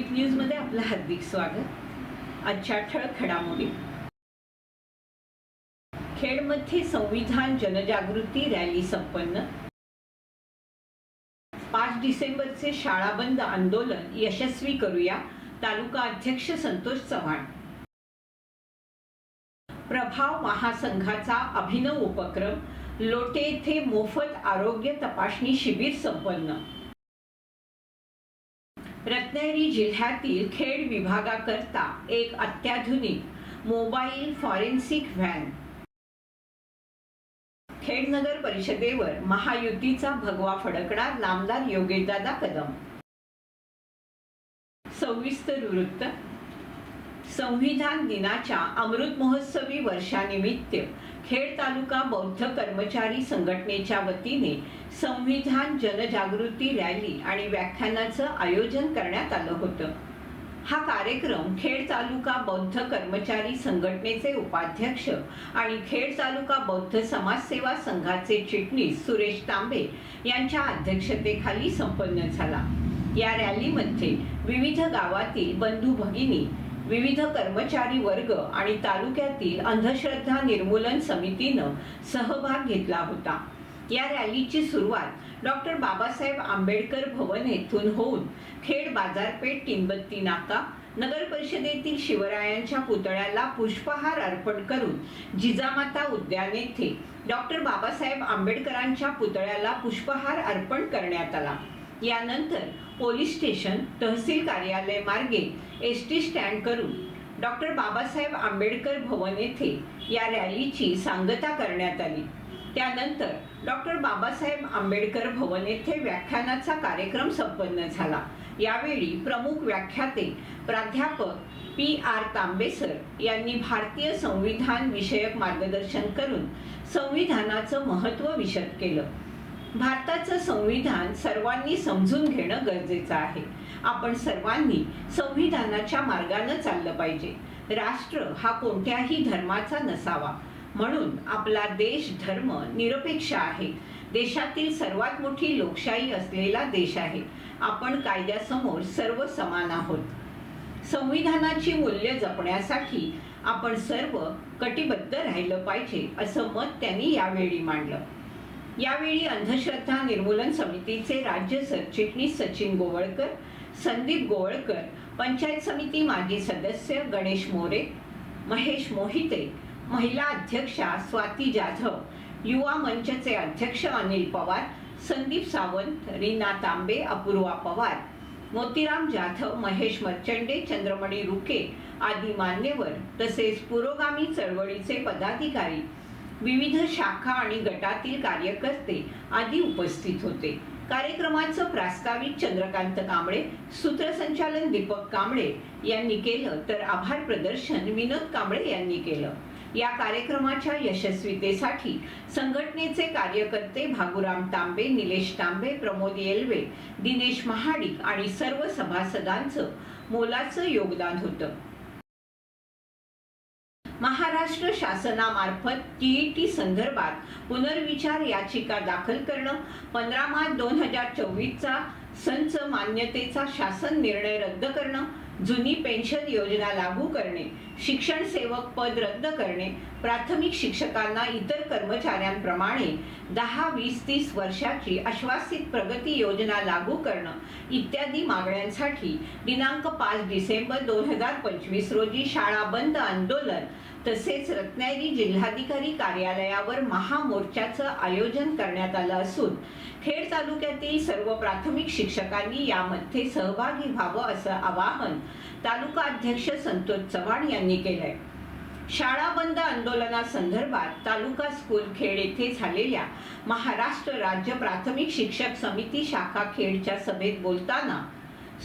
Deep न्यूजमध्ये आपलं हार्दिक स्वागत. आजच्या ठळक घडामोडी. खेडमध्ये संविधान जनजागृती रॅली संपन्न. पाच डिसेंबरचे शाळा बंद आंदोलन यशस्वी करूया तालुका अध्यक्ष संतोष चव्हाण. प्रभाव महासंघाचा अभिनव उपक्रम लोटे येथे मोफत आरोग्य तपासणी शिबिर संपन्न. रत्नागिरी जिल्ह्यातील खेड विभागाकरता एक अत्याधुनिक मोबाईल फॉरेन्सिक व्हॅन. खेड नगर परिषदेवर महायुतीचा भगवा फडकणार नामदार योगेशदादा कदम. सविस्तर वृत्त संविधान दिनाच्या अमृत महोत्सवी वर्षानिमित्त खेड तालुका बौद्ध कर्मचारी संघटनेच्या वतीने संविधान जनजागृती रॅली आणि व्याख्यानाचं आयोजन करण्यात आलं होतं. हा कार्यक्रम खेड तालुका बौद्ध कर्मचारी संघटनेचे उपाध्यक्ष आणि खेड तालुका बौद्ध समाजसेवा संघाचे चिटणीस सुरेश तांबे यांच्या अध्यक्षतेखाली संपन्न झाला. या रॅलीमध्ये विविध गावातील बंधू भगिनी विविध कर्मचारी वर्ग आणि तालुक्यातील अंधश्रद्धा निर्मूलन समितीनं सहभाग घेतला होता. या रॅलीची सुरुवात डॉक्टर बाबासाहेब आंबेडकर भवन येथून होऊन खेड बाजारपेठ टिंबत्ती नाका नगर परिषदेतील शिवरायांच्या पुतळ्याला पुष्पहार अर्पण करून जिजामाता उद्यान येथे डॉक्टर बाबासाहेब आंबेडकरांच्या पुतळ्याला पुष्पहार अर्पण करण्यात आला. यानंतर पोलीस स्टेशन तहसील कार्यालय मार्गे एस टी स्टँड करून डॉक्टर बाबासाहेब आंबेडकर भवन येथे या रॅलीची सांगता करण्यात आली. त्यानंतर डॉक्टर बाबासाहेब आंबेडकर भवन येथे व्याख्यानाचा कार्यक्रम संपन्न झाला. यावेळी प्रमुख व्याख्याते प्राध्यापक पी आर तांबेसर यांनी भारतीय संविधान विषयक मार्गदर्शन करून संविधानाचं महत्त्व विशद केलं. भारताचं संविधान सर्वांनी समजून घेणं गरजेचं आहे. आपण सर्वांनी संविधानाच्या मार्गानं चाललं पाहिजे. राष्ट्र हा कोणत्याही धर्माचा नसावा. म्हणून आपला देश धर्म निरपेक्ष आहे. देशातील सर्वात मोठी लोकशाही असलेला देश आहे. आपण कायद्यासमोर सर्व समान आहोत. संविधानाची मूल्य जपण्यासाठी आपण सर्व कटिबद्ध राहिलं पाहिजे असं मत त्यांनी यावेळी मांडलं. यावेळी अंधश्रद्धा निर्मूलन समितीचे राज्य सरचिटणीस सचिन गोवळकर संदीप गोवळकर पंचायत समिती माजी सदस्य गणेश मोरे महेश मोहिते महिला अध्यक्षा स्वाती जाधव युवा मंचचे अध्यक्ष अनिल पवार संदीप सावंत रीना तांबे अपूर्वा पवार मोतीराम जाधव महेश मर्चंडे चंद्रमणी रुके आदी मान्यवर तसेच पुरोगामी चळवळीचे पदाधिकारी विविध शाखा आणि गटातील कार्यकर्ते आदी उपस्थित होते. कार्यक्रमाचं प्रास्ताविक चंद्रकांत कांबळे सूत्रसंचालन दीपक कांबळे यांनी केलं तर आभार प्रदर्शन विनोद कांबळे यांनी केलं. या कार्यक्रमाच्या यशस्वीतेसाठी संघटनेचे कार्यकर्ते भागुराम तांबे निलेश तांबे प्रमोद येलवे दिनेश महाडिक आणि सर्व सभासदांचं मोलाचं योगदान होतं. महाराष्ट्र शासनामार्फत टीईटी संदर्भात पुनर्विचार याचिका दाखल करणं पंधरा मार्च दोन हजार चोवीसचा संच मान्यतेचा शासन निर्णय रद्द करणं जुनी पेन्शन योजना लागू करणे शिक्षण सेवक पद रद्द करणे प्राथमिक शिक्षकांना इतर कर्मचाऱ्यांप्रमाणे दहा वीस तीस वर्षाची आश्वासित प्रगती योजना लागू करणं इत्यादी मागण्यांसाठी दिनांक पाच डिसेंबर दोन हजार पंचवीस रोजी शाळा बंद आंदोलन तसेच रत्नागिरी जिल्हाधिकारी कार्यालयावर महामोर्चाचं आयोजन करण्यात आलं असून खेड तालुक्यातील सर्व प्राथमिक शिक्षकांनी यामध्ये सहभागी व्हावं असं आवाहन तालुका अध्यक्ष संतोष चव्हाण यांनी केलंय. शाळा बंद आंदोलनासंदर्भात तालुका स्कूल खेड येथे झालेल्या महाराष्ट्र राज्य प्राथमिक शिक्षक समिती शाखा खेडच्या सभेत बोलताना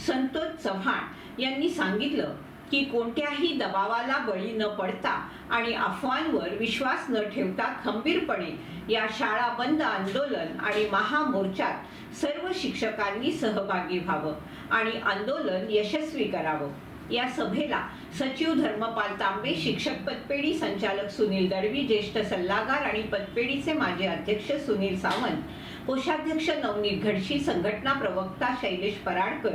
संतोष चव्हाण यांनी सांगितलं की कोणत्याही दबावाला बळी न पडता आणि अफवांवर विश्वास न ठेवता खंबीरपणे या शाळा बंद आंदोलन आणि महामोर्चात सर्व शिक्षकांनी सहभागी व्हावं आणि आंदोलन यशस्वी करावं. या सभेला सचिव धर्मपाल तांबे शिक्षक पतपेढी संचालक सुनील दळवी ज्येष्ठ सल्लागार आणि पतपेढीचे माजी अध्यक्ष सुनील सावंत कोषाध्यक्ष नवनीत घडशी संघटना प्रवक्ता शैलेश पराडकर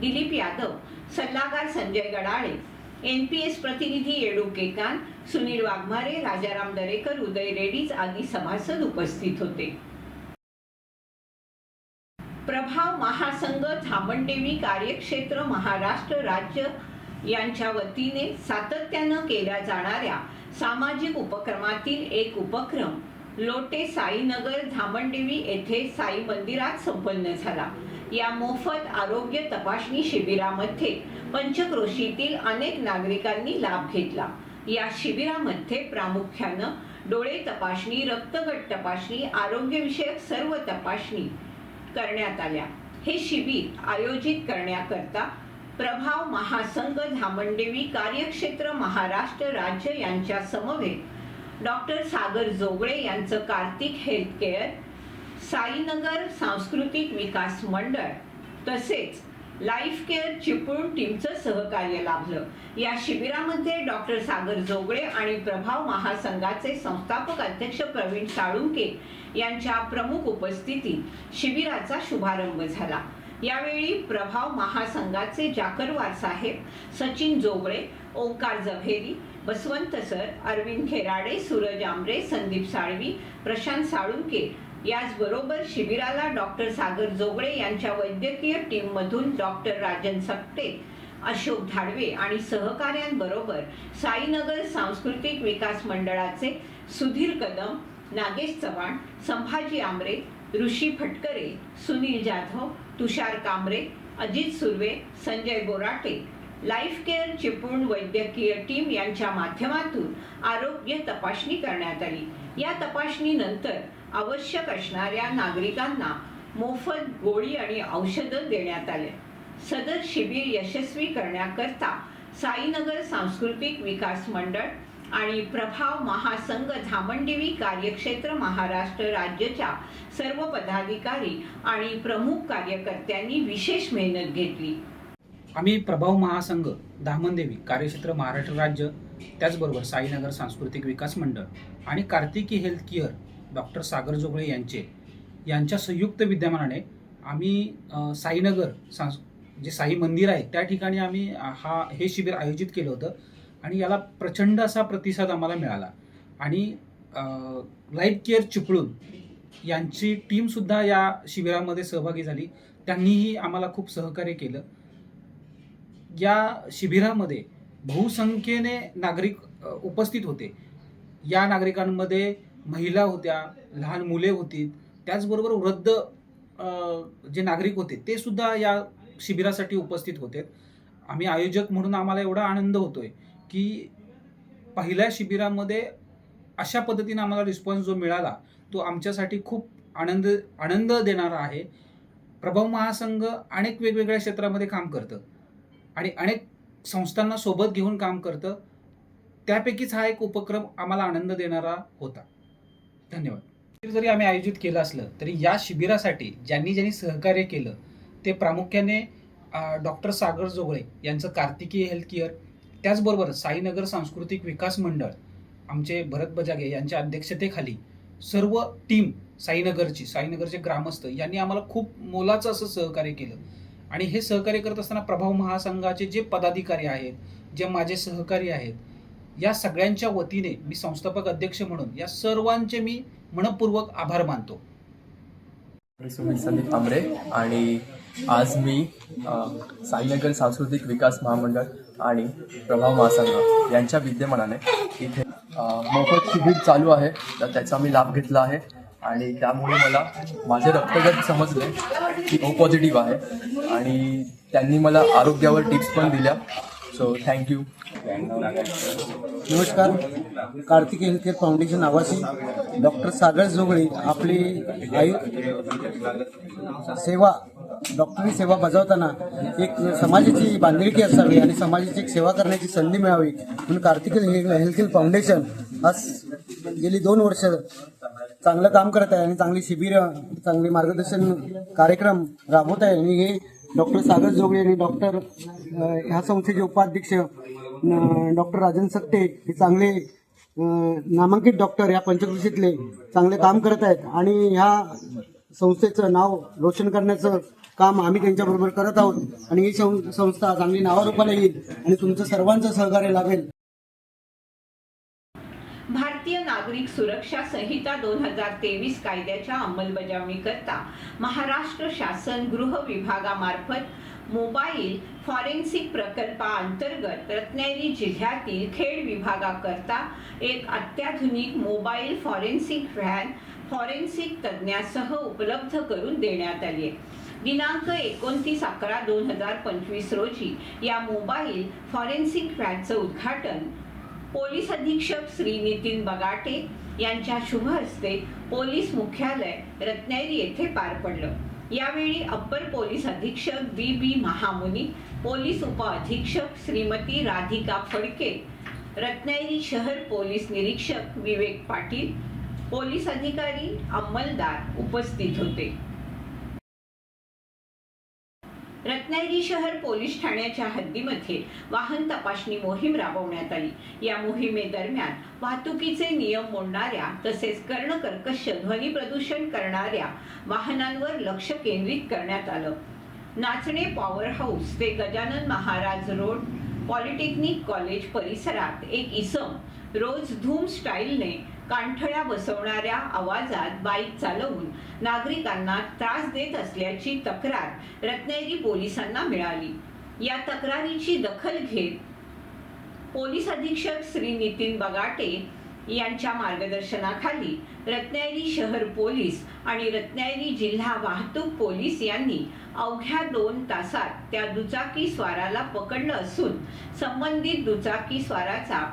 दिलीप यादव सल्लागार Sanjay Gadale N P S प्रतिनिधी येडू केकान सुनील वाघमारे राजाराम दरेकर उदय रेड्डीज आदी सभासद उपस्थित होते. प्रभाव महासंघ धामणदेवी कार्यक्षेत्र महाराष्ट्र राज्य यांच्या वतीने सातत्यानं केल्या जाणाऱ्या सामाजिक उपक्रमातील एक उपक्रम लोटे साईनगर धामणदेवी येथे साई मंदिरात संपन्न झाला. या मोफत आरोग्य तपासणी शिबिरामध्ये पंचक्रोशीतील अनेक नागरिकांनी लाभ घेतला. या शिबिरामध्ये प्रामुख्यानं डोळे तपासणी रक्तगट तपासणी आरोग्यविषयक सर्व तपासणी करण्यात आल्या. हे शिबिर आयोजित करण्याकरता प्रभाव महासंघ धामणदेवी कार्यक्षेत्र महाराष्ट्र राज्य यांच्या समवेत डॉक्टर सागर जोगळे यांचं कार्तिक हेल्थ केअर साईनगर सांस्कृतिक विकास मंडळ तसेच लाईफ केअर चिपळूण टीमचं सहकार्य लाभलं. या शिबिरामध्ये डॉक्टर सागर जोगळे आणि प्रभाव महासंघाचे संस्थापक अध्यक्ष प्रवीण साळुंके यांच्या प्रमुख उपस्थितीत शिबिराचा शुभारंभ झाला. यावेळी प्रभाव महासंघाचे जाकरवार साहेब सचिन जोगळे ओंकार जव्हेरी बसवंत सर अरविंद खेराडे सूरज आमरे संदीप साळवी प्रशांत साळुंके याचबरोबर शिबिराला डॉक्टर सागर जोगळे यांच्या वैद्यकीय टीममधून डॉक्टर राजन सकटे अशोक धाडवे आणि सहकाऱ्यांबरोबर साईनगर सांस्कृतिक विकास मंडळाचे सुधीर कदम नागेश चव्हाण संभाजी आमरे ऋषी फटकरे सुनील जाधव तुषार कांबरे अजित सुर्वे संजय बोराटे लाईफ केअर चिपळूण वैद्यकीय टीम यांच्या माध्यमातून आरोग्य तपासणी करण्यात आली. या तपासणीनंतर आवश्यक असणाऱ्या नागरिकांना मोफत गोळी आणि औषधं देण्यात आले. सदर शिबिर यशस्वी करण्याकरता साईनगर सांस्कृतिक विकास मंडळ आणि प्रभाव महासंघ धामणदेवी कार्यक्षेत्र महाराष्ट्र राज्याच्या सर्व पदाधिकारी आणि प्रमुख कार्यकर्त्यांनी विशेष मेहनत घेतली. आम्ही प्रभाव महासंघ दामनदेवी कार्यक्षेत्र महाराष्ट्र राज्य त्याचबरोबर साईनगर सांस्कृतिक विकास मंडळ आणि Kartiki health care doctor Sagar Jogale यांचे यांच्या संयुक्त विद्यमानाने आम्ही साईनगर सांस जे साई मंदिर आहे त्या ठिकाणी आम्ही हा हे शिबिर आयोजित केलं होतं आणि याला प्रचंड असा प्रतिसाद आम्हाला मिळाला. आणि लाईफ केअर चिपळूण यांची टीमसुद्धा या शिबिरामध्ये सहभागी झाली. त्यांनीही आम्हाला खूप सहकार्य केलं. या शिबिरामध्ये बहुसंख्येने नागरिक उपस्थित होते. या नागरिकांमध्ये महिला होत्या लहान मुले होती त्याचबरोबर वृद्ध जे नागरिक होते ते सुद्धा या शिबिरासाठी उपस्थित होते. आम्ही आयोजक म्हणून आम्हाला एवढा आनंद होतोय की पहिल्या शिबिरामध्ये अशा पद्धतीने आम्हाला रिस्पॉन्स जो मिळाला तो आमच्यासाठी खूप आनंद आनंद देणारा आहे. प्रभाव महासंघ अनेक वेगवेगळ्या क्षेत्रामध्ये काम करतं आणि अनेक संस्थांना सोबत घेऊन काम करतं. त्यापैकीच हा एक उपक्रम आम्हाला आनंद देणारा होता. धन्यवाद. जरी आम्ही आयोजित केलं असलं तरी या शिबिरासाठी ज्यांनी ज्यांनी सहकार्य केलं ते प्रामुख्याने डॉक्टर सागर जोगळे यांचं कार्तिकी हेल्थ केअर त्याचबरोबर साईनगर सांस्कृतिक विकास मंडळ आमचे भरत बजागे यांच्या अध्यक्षतेखाली सर्व टीम साईनगरची साईनगरचे ग्रामस्थ यांनी आम्हाला खूप मोलाचं असं सहकार्य केलं. आणि हे सहकार्य करत असताना प्रभाव महासंघाचे जे पदाधिकारी आहेत जे माझे सहकारी आहेत या सगळ्यांच्या वतीने मी संस्थापक अध्यक्ष म्हणून या सर्वांचे मी मनपूर्वक आभार मानतो. संदीप आमरे आणि आज मी साईनगर सांस्कृतिक विकास महामंडळ आणि प्रभाव महासंघ यांच्या विद्यमानाने इथे मोफत शिबिर चालू आहे. तर त्याचा मी लाभ घेतला आहे आणि त्यामुळे मला माझे रक्तगट समजले की ओ पॉझिटिव्ह आहे. आणि त्यांनी मला आरोग्यावर टिप्स पण दिल्या. सो थँक्यू नमस्कार. कार्तिक हेल्थकेअर फाउंडेशन आवासी. डॉक्टर सागर जोगळे आपली आयु सेवा डॉक्टरी सेवा बजावताना एक समाजाची बांधिलकी असावी आणि समाजाची एक सेवा करण्याची संधी मिळावी म्हणून कार्तिक हेल्थकेअर फाउंडेशन आज गेली दोन वर्ष चांगलं काम करत आहे आणि चांगली शिबिरं चांगली मार्गदर्शन कार्यक्रम राबवत आहे. आणि हे डॉक्टर सागर जोगळे आणि डॉक्टर ह्या संस्थेचे उपाध्यक्ष न- डॉक्टर राजन सत्ते हे चांगले नामांकित डॉक्टर या पंचकृषीतले चांगले काम करत आहेत. आणि ह्या संस्थेचं नाव रोशन करण्याचं काम आम्ही त्यांच्याबरोबर करत आहोत. आणि ही सं- संस्था चांगली नावारूपाला येईल आणि तुमचं सर्वांचं सहकार्य लाभेल. भारतीय नागरिक सुरक्षा संहिता दोन हजार तेवीस कायद्याच्या अंमलबजावणीकरता महाराष्ट्र शासन गृह विभागामार्फत मोबाईल फॉरेन्सिक प्रकल्पाअंतर्गत रत्नागिरी जिल्ह्यातील खेड विभागाकरता एक अत्याधुनिक मोबाईल फॉरेन्सिक व्हॅन फॉरेन्सिक तज्ज्ञासह उपलब्ध करून देण्यात आली आहे. दिनांक एकोणतीस अकरा दोन हजार पंचवीस रोजी या मोबाईल फॉरेन्सिक व्हॅनचं उद्घाटन पोलीस अधीक्षक श्री नितीन बगाटे यांच्या शुभ हस्ते पोलीस मुख्यालय रत्नागिरी येथे पार पडलं. यावेळी अप्पर पोलीस अधीक्षक बी बी महामुनी पोलीस उपअधीक्षक श्रीमती राधिका फडके रत्नागिरी शहर पोलीस निरीक्षक विवेक पाटील पोलीस अधिकारी अंमलदार उपस्थित होते. रत्नागिरी शहर पोलीस ठाण्याच्या हद्दीमध्ये वाहन तपासणी मोहीम राबवण्यात आली. या मोहिमेदरम्यान वाहतुकीचे नियम मोडणाऱ्या तसेच कर्णकर्कश ध्वनी प्रदूषण करणाऱ्या वाहनांवर लक्ष केंद्रित करण्यात आलं. नाचणे पॉवर हाऊस ते Gajanan Maharaj road polytechnic college परिसरात एक इसम रोज धूम स्टाईलने कांठळ्या बसवणाऱ्या आवाजात बाईक चालवून नागरिकांना त्रास देत असल्याची तक्रार रत्नागिरी पोलिसांना मिळाली. या तक्रारीची दखल घेत पोलीस अधीक्षक श्री नितीन बगाटे यांच्या मार्गदर्शनाखाली रत्नागिरी शहर पोलीस आणि रत्नागिरी जिल्हा वाहतूक पोलीस यांनी अवघ्या दोन तासात त्या दुचाकी स्वाराला पकडलं असून संबंधित दुचाकी स्वाराचा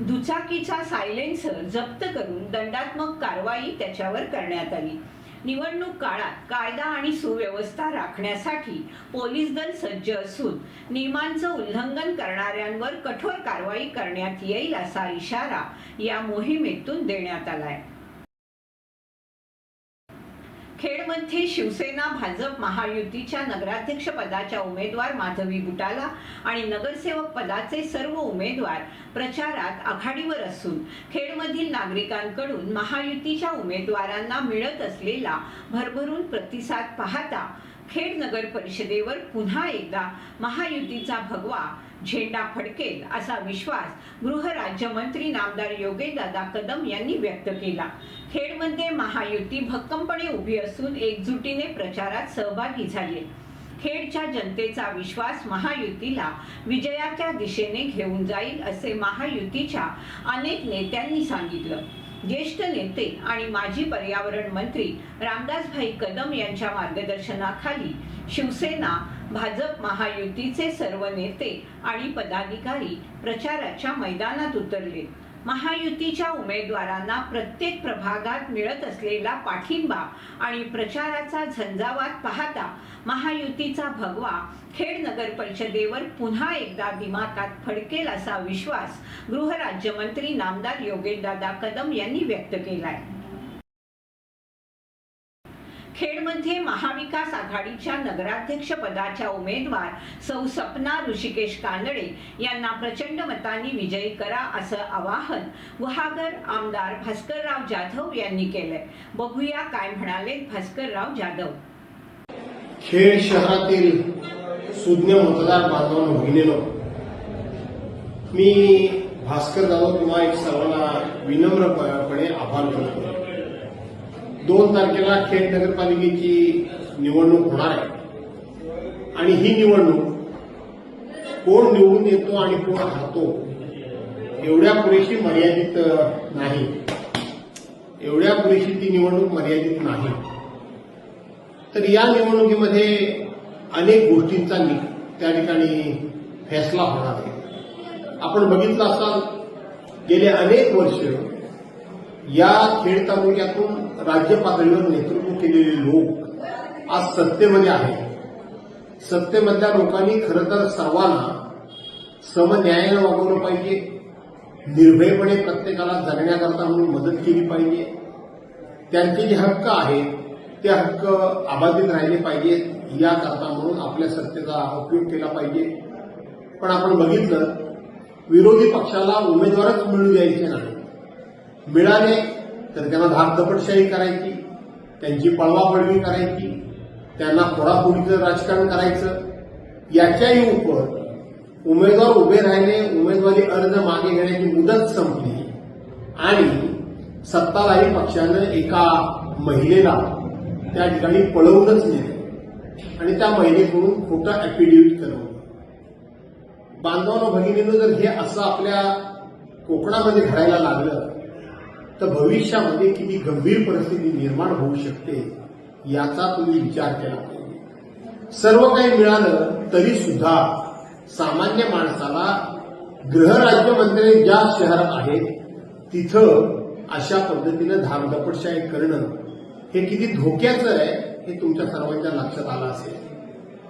दुचाकीचा सायलेन्सर जप्त करून दंडात्मक कारवाई त्याच्यावर करण्यात आली. निवडणूक काळात कायदा आणि सुव्यवस्था राखण्यासाठी पोलीस दल सज्ज असून नियमांचं उल्लंघन करणाऱ्यांवर कठोर कारवाई करण्यात येईल असा इशारा या मोहिमेतून देण्यात आलाय. खेडमध्ये शिवसेना भाजप महायुतीच्या नगराध्यक्ष पदाच्या उमेदवार माधवी बुटाला आणि नगरसेवक पदाचे सर्व उमेदवार प्रचारात आघाडीवर असून खेडमधील नागरिकांकडून महायुतीच्या उमेदवारांना मिळत असलेला भरभरून प्रतिसाद पाहता खेड नगर परिषदेवर पुन्हा एकदा महायुतीचा भगवा झेंडा फडकेल असा विश्वास गृहराज्यमंत्री नामदार योगेदादा कदम यांनी व्यक्त केला. खेडमध्ये महायुती भक्कमपणे उभी असून एकजुटीने प्रचारात सहभागी झाली खेडच्या जनतेचा विश्वास महायुतीला विजयाच्या दिशेने घेऊन जाईल असे महायुतीच्या अनेक नेत्यांनी सांगितलं. ज्येष्ठ नेते आणि माजी पर्यावरण मंत्री रामदासभाई कदम यांच्या मार्गदर्शनाखाली शिवसेना भाजप महायुतीचे सर्व नेते आणि पदाधिकारी प्रचाराच्या मैदानात उतरले. महायुतीच्या उमेदवारांना प्रत्येक प्रभागात मिळत असलेला पाठिंबा आणि प्रचाराचा झंझावात पाहता महायुतीचा भगवा खेड नगर परिषदेवर पुन्हा एकदा दिमाकात फडकेल असा विश्वास गृहराज्यमंत्री नामदार योगेशदादा कदम यांनी व्यक्त केला आहे खेडमध्ये महाविकास आघाडीच्या नगराध्यक्ष पदाच्या उमेदवार सौ सपना ऋषिकेश कानडे यांना प्रचंड मतांनी विजयी करा असं आवाहन गुहागर आमदार भास्करराव जाधव यांनी केलंय. बघूया काय म्हणाले भास्करराव जाधव. खेड शहरातील सुज्ञ मतदार बांधवांनो भगिनीनो मी भास्कर जाधव किंवा एक सर्वांना विनम्रपणे आभार करतो दोन तारखेला खेड नगरपालिकेची निवडणूक होणार आहे. आणि ही निवडणूक कोण निवडून येतो आणि कोण राहतो एवढ्या पुरेशी मर्यादित नाही. एवढ्या पुरेशी ती निवडणूक मर्यादित नाही. तर या निवडणुकीमध्ये अनेक गोष्टींचा त्या ठिकाणी फैसला होणार आहे. आपण बघितलं असाल गेले अनेक वर्ष या खेड तालुक्यातून राज्य पातळीवर नेतृत्व केलेले लोक आज सत्तेमध्ये आहेत. सत्तेमधल्या लोकांनी खरं तर सर्वांना समन्यायानं वागवलं पाहिजे. निर्भयपणे प्रत्येकाला जगण्याकरता म्हणून मदत केली पाहिजे. त्यांचे जे हक्क आहेत ते हक्क अबाधित राहिले पाहिजेत याकरता म्हणून आपल्या सत्तेचा उपयोग केला पाहिजे. पण आपण बघितलं विरोधी पक्षाला उमेदवारच मिळू द्यायचे नाही. मिळाले तर त्यांना धाकधपटशाही करायची त्यांची पळवापळवी करायची त्यांना फोडाफोडीचं राजकारण करायचं. याच्याही उपर उमेदवार उभे राहिले उमेदवारी अर्ज मागे घेण्याची मुदत संपली आणि सत्ताधारी पक्षानं एका महिलेला त्या ठिकाणी पळवूनच नेलं आणि त्या महिलेकडून खोटं ऍफिडेव्हिट करवलं बांधवानं भगिनीनं जर हे असं आपल्या कोकणामध्ये घडायला लागलं तर भविष्यामध्ये किती गंभीर परिस्थिती निर्माण होऊ शकते याचा तुम्ही विचार केला पाहिजे. सर्व काही मिळालं तरी सुद्धा सामान्य माणसाला गृहराज्यमंत्री ज्या शहरात आहेत तिथं अशा पद्धतीनं धामधपटशाही करणं हे किती धोक्याचं आहे हे तुमच्या सर्वांच्या लक्षात आलं असेल.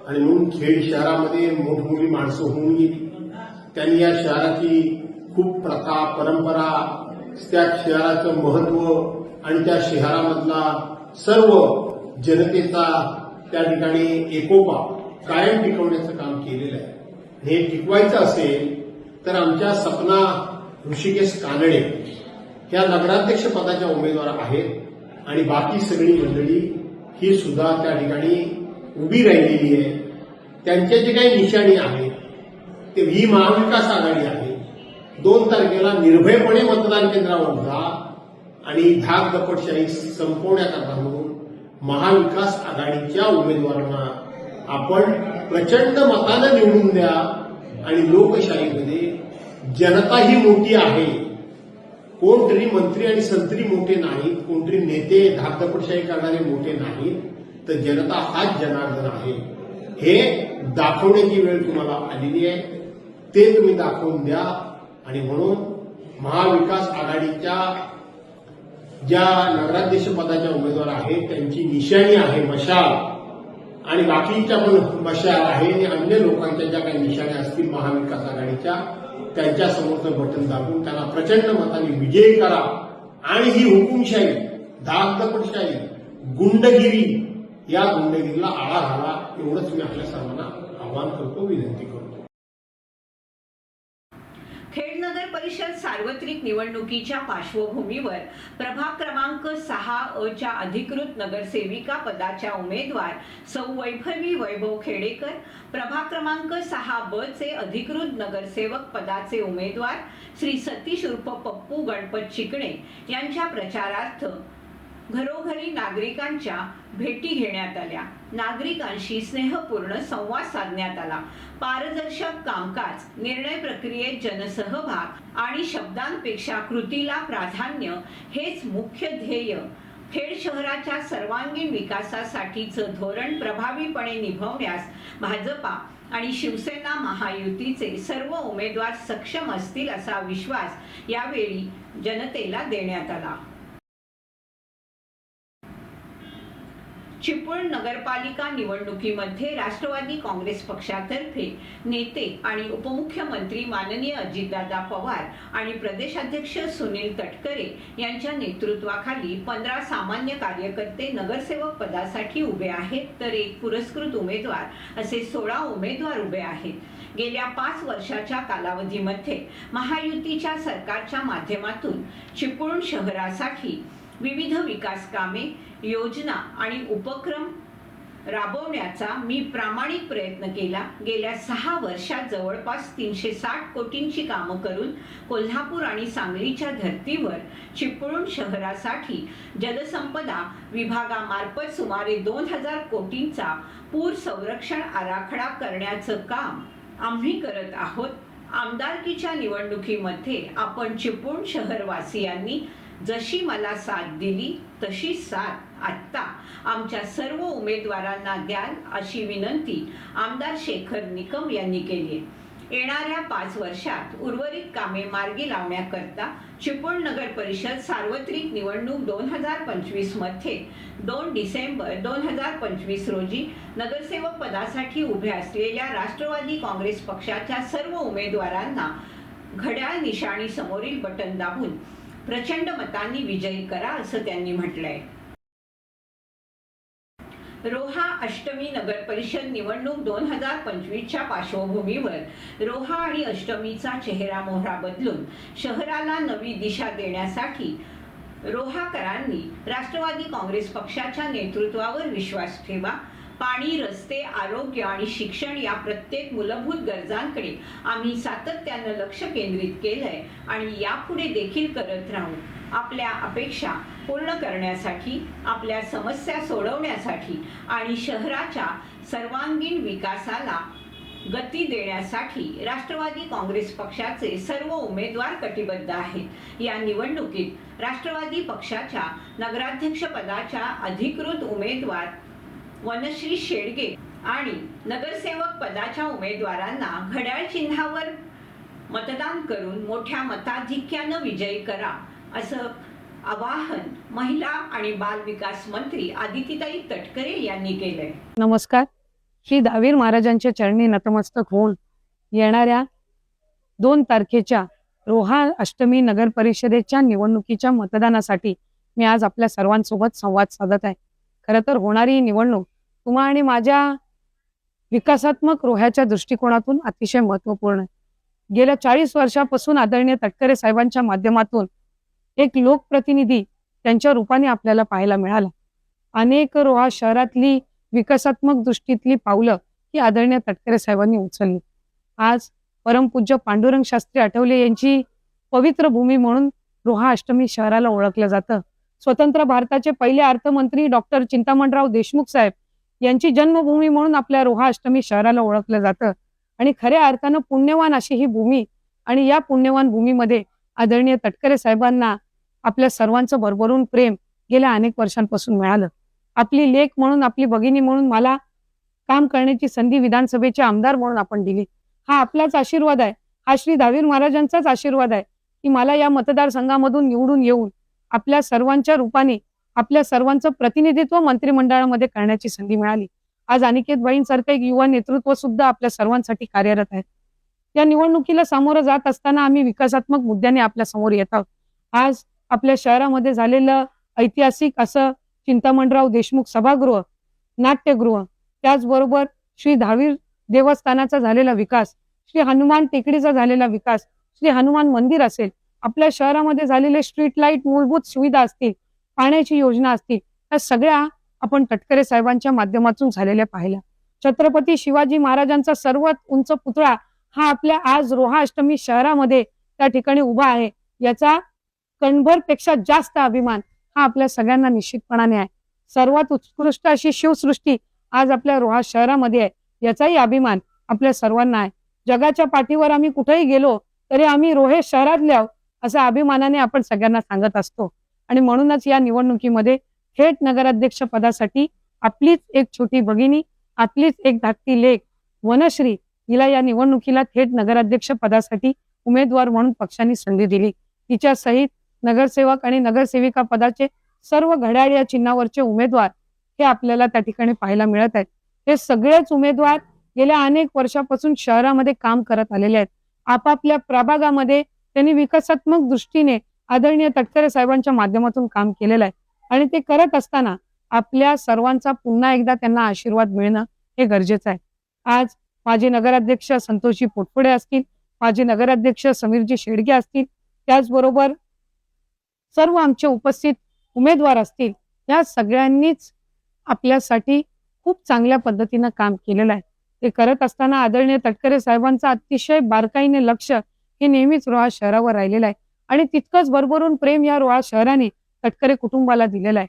आणि म्हणून खेड शहरामध्ये मोठमोठी माणसं होऊन गेली. त्यांनी या शहराची खूप प्रथा परंपरा त्या शहराचं महत्त्व आणि त्या शहरामधला सर्व जनतेचा त्या ठिकाणी एकोपा कायम टिकवण्याचं काम केलेलं आहे. हे टिकवायचं असेल तर आमच्या सपना ऋषिकेश कानडे ह्या नगराध्यक्ष पदाच्या उमेदवार आहेत आणि बाकी सगळी मंडळी ही सुद्धा त्या ठिकाणी उभी राहिलेली आहे. त्यांच्या जे काही निशाणी आहेत ते ही महाविकास आघाडी आहे दोन तारखेला निर्भयपणे मतदान केंद्रावर जा आणि धाक दपटशाही संपवण्याकरता म्हणून महाविकास आघाडीच्या उमेदवारांना आपण प्रचंड मतानं निवडून द्या आणि लोकशाहीमध्ये जनता ही मोठी आहे. कोणतरी मंत्री आणि संत्री मोठे नाहीत कोणतरी नेते धाकदपटशाही करणारे मोठे नाहीत तर जनता हाच जनार्दन आहे. हे दाखवण्याची वेळ तुम्हाला आलेली आहे. ते तुम्ही दाखवून द्या. आणि म्हणून महाविकास आघाडीच्या ज्या नगराध्यक्ष पदाच्या उमेदवार आहेत त्यांची निशाणी आहे मशाल. आणि बाकीच्या पण मशाल आहे आणि अन्य लोकांच्या ज्या काही निशाण्या असतील महाविकास आघाडीच्या त्यांच्या समोरचं बटन दाबून त्यांना प्रचंड मताने विजयी करा. आणि ही हुकुमशाही धाकदपटशाही गुंडगिरी या गुंडगिरीला आळा घाला एवढंच मी आपल्या सर्वांना आवाहन करतो विनंती करतो खेड नगर परिषद सार्वत्रिक निवडणुकीच्या पार्श्वभूमीवर प्रभाग क्रमांक सहा अ च्या अधिकृत नगरसेविका पदाच्या उमेदवार सौ वैभवी वैभव खेडेकर प्रभाग क्रमांक सहा ब चे अधिकृत नगरसेवक पदाचे उमेदवार श्री सतीश उर्फ पप्पू गणपत चिकणे यांच्या प्रचारार्थ घरोघरी नागरिकांच्या भेटी घेण्यात आल्या. नागरिकांशी स्नेहपूर्ण संवाद साधण्यात आला. पारदर्शक कामकाज निर्णय प्रक्रियेत जनसहभाग आणि शब्दांपेक्षा कृतीला प्राधान्य हेच मुख्य ध्येय. खेड शहराच्या सर्वांगीण विकासासाठीचं धोरण प्रभावीपणे निभवण्यास भाजपा आणि शिवसेना महायुतीचे सर्व उमेदवार सक्षम असतील असा विश्वास यावेळी जनतेला देण्यात आला. चिपळूण नगरपालिका निवडणुकीमध्ये राष्ट्रवादी काँग्रेस पक्षातर्फे नेते आणि उपमुख्यमंत्री माननीय अजितदादा पवार आणि प्रदेशाध्यक्ष सुनील तटकरे यांच्या नेतृत्वाखाली पंधरा सामान्य कार्यकर्ते नगरसेवक पदासाठी उभे आहेत तर एक पुरस्कृत उमेदवार असे सोळा उमेदवार उभे आहेत. गेल्या पाच वर्षाच्या कालावधीमध्ये महायुतीच्या सरकारच्या माध्यमातून चिपळूण शहरासाठी विविध विकास कामे योजना आणि उपक्रम राबवण्याचा मी प्रामाणिक प्रयत्न केला. गेल्या सहा वर्षात जवळपास तीनशे साठ कोटींची कामं करून कोल्हापूर आणि सांगलीच्या धर्तीवर चिपळूण शहरासाठी जलसंपदा विभागामार्फत सुमारे दोन हजार कोटींचा पूर संरक्षण आराखडा करण्याचं काम आम्ही करत आहोत. आमदारकीच्या निवडणुकीमध्ये आपण चिपळूण शहरवासियांनी जशी मला साथ दिली तशी साथ आत्ता आमच्या सर्व उमेदवारांना द्याल अशी विनंती आमदार शेखर निकम यांनी केली आहे. येणाऱ्या पाच वर्षात उर्वरित कामे मार्गी लावण्याकरता चिपळूण नगर परिषद सार्वत्रिक निवडणूक दोन हजार पंचवीसमध्ये दोन डिसेंबर दोन हजार पंचवीस रोजी नगरसेवक पदासाठी उभे असलेल्या राष्ट्रवादी काँग्रेस पक्षाच्या सर्व उमेदवारांना घड्याळ निशाणी समोरील बटन दाबून प्रचंड मतांनी विजयी करा असं त्यांनी म्हटलंय. रोहा अष्टमी नगर परिषद निवडणूक दोन हजार पंचवीसच्या पार्श्वभूमीवर रोहा आणि अष्टमीचा चेहरा मोहरा बदलून शहराला नवी दिशा देण्यासाठी रोहाकरांनी राष्ट्रवादी काँग्रेस पक्षाच्या नेतृत्वावर विश्वास ठेवा पाणी रस्ते आरोग्य आणि शिक्षण या प्रत्येक मूलभूत गरजांकडे आम्ही सातत्यानं लक्ष केंद्रित केलंय आणि यापुढे देखील करत राहू. आपल्या अपेक्षा पूर्ण करण्यासाठी आपल्या समस्या सोडवण्यासाठी आणि शहराच्या सर्वांगीण विकासाला गती देण्यासाठी राष्ट्रवादी काँग्रेस पक्षाचे सर्व उमेदवार कटिबद्ध आहेत. या निवडणुकीत राष्ट्रवादी पक्षाच्या नगराध्यक्षपदाच्या अधिकृत उमेदवार वनश्री शेडगे आणि नगरसेवक पदाच्या उमेदवारांना घड्याळ चिन्हावर मतदान करून मोठ्या मताधिक्यानं विजयी करा असं आवाहन महिला आणि बाल विकास मंत्री आदितीताई तटकरे यांनी केलंय. नमस्कार. श्री दावीर महाराजांच्या चरणी नतमस्तक होऊन येणाऱ्या दोन तारखेच्या रोहा अष्टमी नगर परिषदेच्या निवडणुकीच्या मतदानासाठी मी आज आपल्या सर्वांसोबत संवाद साधत आहे. खरं तर होणारी ही निवडणूक तुम्हा आणि माझ्या विकासात्मक रोह्याच्या दृष्टिकोनातून अतिशय महत्त्वपूर्ण आहे. गेल्या चाळीस वर्षापासून आदरणीय तटकरे साहेबांच्या माध्यमातून एक लोकप्रतिनिधी त्यांच्या रूपाने आपल्याला पाहायला मिळाला. अनेक रोहा शहरातली विकासात्मक दृष्टीतली पावलं ही आदरणीय तटकरे साहेबांनी उचलली. आज परमपूज्य पांडुरंग शास्त्री आठवले यांची पवित्र भूमी म्हणून रोहा अष्टमी शहराला ओळखलं जातं. स्वतंत्र भारताचे पहिले अर्थमंत्री डॉक्टर चिंतामणराव देशमुख साहेब यांची जन्मभूमी म्हणून आपल्या रोहा अष्टमी शहराला ओळखलं जातं. आणि खऱ्या अर्थानं पुण्यवान अशी ही भूमी आणि या पुण्यवान भूमीमध्ये आदरणीय तटकरे साहेबांना आपल्या सर्वांचं भरभरून प्रेम गेल्या अनेक वर्षांपासून मिळालं. आपली लेख म्हणून आपली भगिनी म्हणून मला काम करण्याची संधी विधानसभेचे आमदार म्हणून आपण दिली. हा आपलाच आशीर्वाद आहे. हा श्री दावीर महाराजांचाच आशीर्वाद आहे की मला या मतदारसंघामधून निवडून येऊन आपल्या सर्वांच्या रूपाने आपल्या सर्वांचं प्रतिनिधित्व मंत्रिमंडळामध्ये करण्याची संधी मिळाली. आज अनिकेत बाईंसारखं एक युवा नेतृत्व सुद्धा आपल्या सर्वांसाठी कार्यरत आहे. या निवडणुकीला सामोरं जात असताना आम्ही विकासात्मक मुद्द्याने आपल्यासमोर येत आहोत. आज आपल्या शहरामध्ये झालेलं ऐतिहासिक असं चिंतामणराव देशमुख सभागृह नाट्यगृह त्याचबरोबर श्री दहावीर देवस्थानाचा झालेला विकास श्री हनुमान टेकडीचा झालेला विकास श्री हनुमान मंदिर असेल आपल्या शहरामध्ये झालेले स्ट्रीट लाइट मूलभूत सुविधा असतील पाण्याची योजना असतील या सगळ्या आपण तटकरे साहेबांच्या माध्यमातून झालेल्या पाहिल्या. छत्रपती शिवाजी महाराजांचा सर्वात उंच पुतळा हा आपल्या आज रोहा अष्टमी शहरामध्ये त्या ठिकाणी उभा आहे. याचा कणभरपेक्षा जास्त अभिमान हा आपल्या सगळ्यांना निश्चितपणाने आहे. सर्वात उत्कृष्ट अशी शिवसृष्टी आज आपल्या रोहा शहरामध्ये आहे. याचाही अभिमान आपल्या सर्वांना आहे. जगाच्या पाठीवर आम्ही कुठेही गेलो तरी आम्ही रोहे शहरातले आहोत असा अभिमानाने आपण सगळ्यांना सांगत असतो. आणि म्हणूनच या निवडणुकीमध्ये थेट नगराध्यक्ष पदासाठी आपलीच एक छोटी भगिनी आपलीच एक धाकटी लेख वनश्री हिला या निवडणुकीला थेट नगराध्यक्ष पदासाठी उमेदवार म्हणून पक्षांनी संधी दिली. तिच्या सहित नगरसेवक आणि नगरसेविका पदाचे सर्व घड्याळ या चिन्हावरचे उमेदवार हे आपल्याला त्या ठिकाणी पाहायला मिळत आहेत. हे सगळेच उमेदवार गेल्या अनेक वर्षापासून शहरामध्ये काम करत आलेले आहेत. आपापल्या प्रभागामध्ये त्यांनी विकासात्मक दृष्टीने आदरणीय तटकरे साहेबांच्या माध्यमातून काम केलेलं आहे. आणि ते करत असताना आपल्या सर्वांचा पुन्हा एकदा त्यांना आशीर्वाद मिळणं हे गरजेचं आहे. आज माजी नगराध्यक्ष संतोषजी पोटपुडे असतील माजी नगराध्यक्ष समीरजी शेडगे असतील त्याचबरोबर सर्व आमचे उपस्थित उमेदवार असतील या सगळ्यांनीच आपल्यासाठी खूप चांगल्या पद्धतीनं काम केलेलं आहे. ते करत असताना आदरणीय तटकरे साहेबांचा अतिशय बारकाईने लक्ष हे नेहमीच रोहा शहरावर राहिलेलं आहे. आणि तितकंच भरभरून प्रेम या रोहा शहराने तटकरे कुटुंबाला दिलेलं आहे.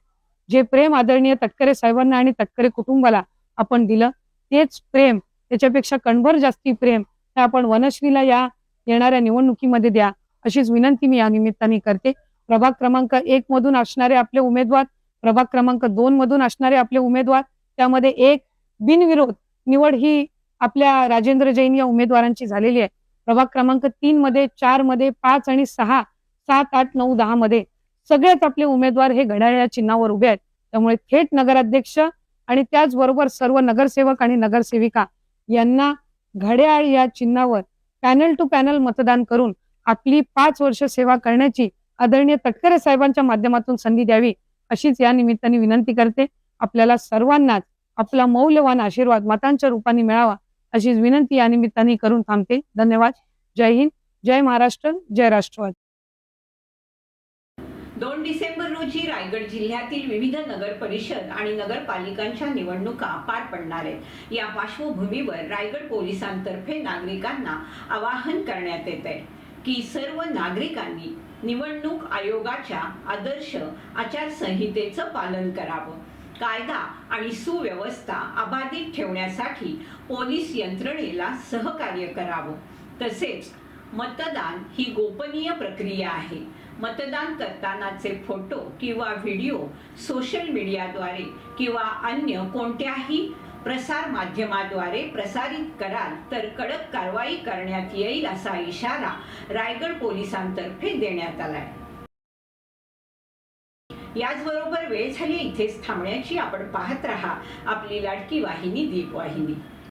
जे प्रेम आदरणीय तटकरे साहेबांना आणि तटकरे कुटुंबाला आपण दिलं तेच प्रेम त्याच्यापेक्षा कणभर जास्ती प्रेम हे आपण वनश्रीला या येणाऱ्या निवडणुकीमध्ये द्या अशीच विनंती मी या निमित्ताने करते. प्रभाग क्रमांक एक मधून असणारे आपले उमेदवार प्रभाग क्रमांक दोन मधून असणारे आपले उमेदवार त्यामध्ये एक बिनविरोध निवड ही आपल्या राजेंद्र जैन या उमेदवारांची झालेली आहे. प्रभाग क्रमांक तीन मध्ये चारमध्ये पाच आणि सहा सात आठ नऊ दहा मध्ये सगळेच आपले उमेदवार हे घड्याळ्या चिन्हावर उभे आहेत. त्यामुळे थेट नगराध्यक्ष आणि त्याचबरोबर सर्व नगरसेवक आणि नगरसेविका यांना घड्याळ या चिन्हावर पॅनल टू पॅनल मतदान करून आपली पाच वर्ष सेवा करण्याची आदरणीय तटकरे साहेबांच्या माध्यमातून संधी द्यावी अशीच या निमित्ताने विनंती करते. आपल्याला सर्वांनाच आपला मौल्यवान आशीर्वाद मतांच्या रूपाने मिळावा अशीच विनंती या निमित्ताने करून थांबते. धन्यवाद. जय हिंद. जय महाराष्ट्र. जय राष्ट्रवाद. दोन डिसेंबर रोजी रायगड जिल्ह्यातील विविध नगर परिषद आणि नगरपालिकांच्या निवडणुका पार पडणार आहेत. या पार्श्वभूमीवर रायगड पोलिसांतर्फे नागरिकांना आवाहन करण्यात येत आहे की सर्व नागरिकांनी निवडणूक आयोगाच्या आदर्श आचारसंहितेचं पालन करावं. कायदा आणि सुव्यवस्था अबाधित ठेवण्यासाठी पोलीस यंत्रणेला सहकार्य करावं. तसेच मतदान ही गोपनीय प्रक्रिया आहे. मतदान करतानाचे फोटो किंवा व्हिडिओ सोशल मीडियाद्वारे किंवा अन्य कोणत्याही प्रसार माध्यमाद्वारे प्रसारित कराल तर कडक कारवाई करण्यात येईल असा इशारा रायगड पोलिसांतर्फे देण्यात आलाय. याचबरोबर वेळ झाली इथेच थांबण्याची आपण पाहत राहा आपली लाडकी वाहिनी दीप वाहिनी